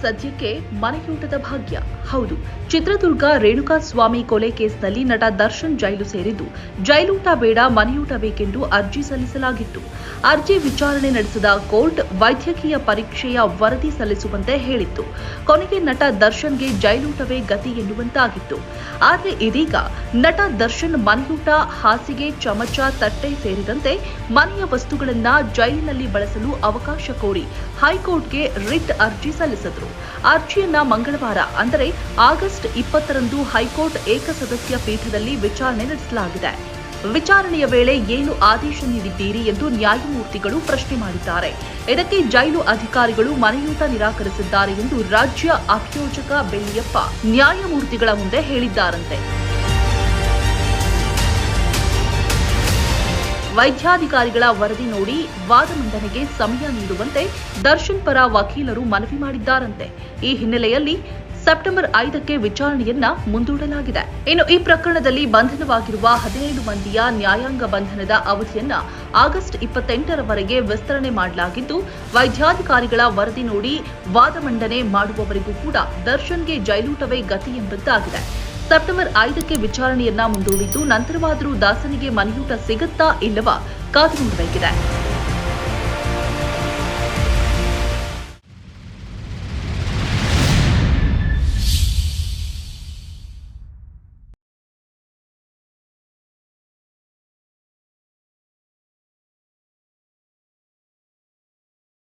ಸದ್ಯಕ್ಕೆ ಮನೆಯೂಟದ ಭಾಗ್ಯ. ಹೌದು, ಚಿತ್ರದುರ್ಗ ರೇಣುಕಾ ಸ್ವಾಮಿ ಕೊಲೆ ಕೇಸ್ನಲ್ಲಿ ನಟ ದರ್ಶನ್ ಜೈಲು ಸೇರಿದ್ದು. ಜೈಲೂಟ ಬೇಡ, ಮನೆಯೂಟ ಬೇಕೆಂದು ಅರ್ಜಿ ಸಲ್ಲಿಸಲಾಗಿತ್ತು. ಅರ್ಜಿ ವಿಚಾರಣೆ ನಡೆಸಿದ ಕೋರ್ಟ್ ವೈದ್ಯಕೀಯ ಪರೀಕ್ಷೆಯ ವರದಿ ಸಲ್ಲಿಸುವಂತೆ ಹೇಳಿತ್ತು. ಕೊನೆಗೆ ನಟ ದರ್ಶನ್ಗೆ ಜೈಲೂಟವೇ ಗತಿ ಎನ್ನುವಂತಾಗಿತ್ತು. ಆದರೆ ಇದೀಗ ನಟ ದರ್ಶನ್ ಮನೆಯೂಟ, ಹಾಸಿಗೆ, ಚಮಚ, ತಟ್ಟೆ ಸೇರಿದಂತೆ ಮನೆಯ ವಸ್ತುಗಳನ್ನ ಜೈಲಿನಲ್ಲಿ ಬಳಸಲು ಅವಕಾಶ ಕೋರಿ ಹೈಕೋರ್ಟ್ಗೆ ರಿಟ್ ಅರ್ಜಿ ಸಲ್ಲಿಸಿದ್ರು. ಅರ್ಜಿಯನ್ನ ಮಂಗಳವಾರ, ಅಂದರೆ ಆಗಸ್ಟ್ ಇಪ್ಪತ್ತರಂದು ಹೈಕೋರ್ಟ್ ಏಕಸದಸ್ಯ ಪೀಠದಲ್ಲಿ ವಿಚಾರಣೆ ನಡೆಸಲಾಗಿದೆ. ವಿಚಾರಣೆಯ ವೇಳೆ ಏನು ಆದೇಶ ನೀಡಿದ್ದೀರಿ ಎಂದು ನ್ಯಾಯಮೂರ್ತಿಗಳು ಪ್ರಶ್ನೆ ಮಾಡಿದ್ದಾರೆ. ಇದಕ್ಕೆ ಜೈಲು ಅಧಿಕಾರಿಗಳು ಮನೆಯೂಟ ನಿರಾಕರಿಸಿದ್ದಾರೆ ಎಂದು ರಾಜ್ಯ ಅಭಿಯೋಜಕ ಬೆಳ್ಳಿಯಪ್ಪ ನ್ಯಾಯಮೂರ್ತಿಗಳ ಮುಂದೆ ಹೇಳಿದ್ದಾರಂತೆ. ವೈದ್ಯಾಧಿಕಾರಿಗಳ ವರದಿ ನೋಡಿ ವಾದ ಮಂಡನೆಗೆ ಸಮಯ ನೀಡುವಂತೆ ದರ್ಶನ್ ಪರ ವಕೀಲರು ಮನವಿ ಮಾಡಿದ್ದಾರಂತೆ. ಈ ಹಿನ್ನೆಲೆಯಲ್ಲಿ ಸೆಪ್ಟೆಂಬರ್ ಐದಕ್ಕೆ ವಿಚಾರಣೆಯನ್ನ ಮುಂದೂಡಲಾಗಿದೆ. ಇನ್ನು ಈ ಪ್ರಕರಣದಲ್ಲಿ ಬಂಧನವಾಗಿರುವ ಹದಿನೈದು ಮಂದಿಯ ನ್ಯಾಯಾಂಗ ಬಂಧನದ ಅವಧಿಯನ್ನ ಆಗಸ್ಟ್ ಇಪ್ಪತ್ತೆಂಟರವರೆಗೆ ವಿಸ್ತರಣೆ ಮಾಡಲಾಗಿದ್ದು, ವೈದ್ಯಾಧಿಕಾರಿಗಳ ವರದಿ ನೋಡಿ ವಾದ ಮಂಡನೆ ಮಾಡುವವರೆಗೂ ಕೂಡ ದರ್ಶನ್ಗೆ ಜೈಲೂಟವೇ ಗತಿ ಎಂಬಂತಾಗಿದೆ. ಸೆಪ್ಟೆಂಬರ್ ಐದಕ್ಕೆ ವಿಚಾರಣೆಯನ್ನ ಮುಂದೂಡಿದ್ದು ನಂತರವಾದರೂ ದಾಸನಿಗೆ ಮನೆಯೂಟ ಸಿಗುತ್ತಾ ಇಲ್ಲವಾ ಕಾದು ನೋಡಬೇಕಿದೆ.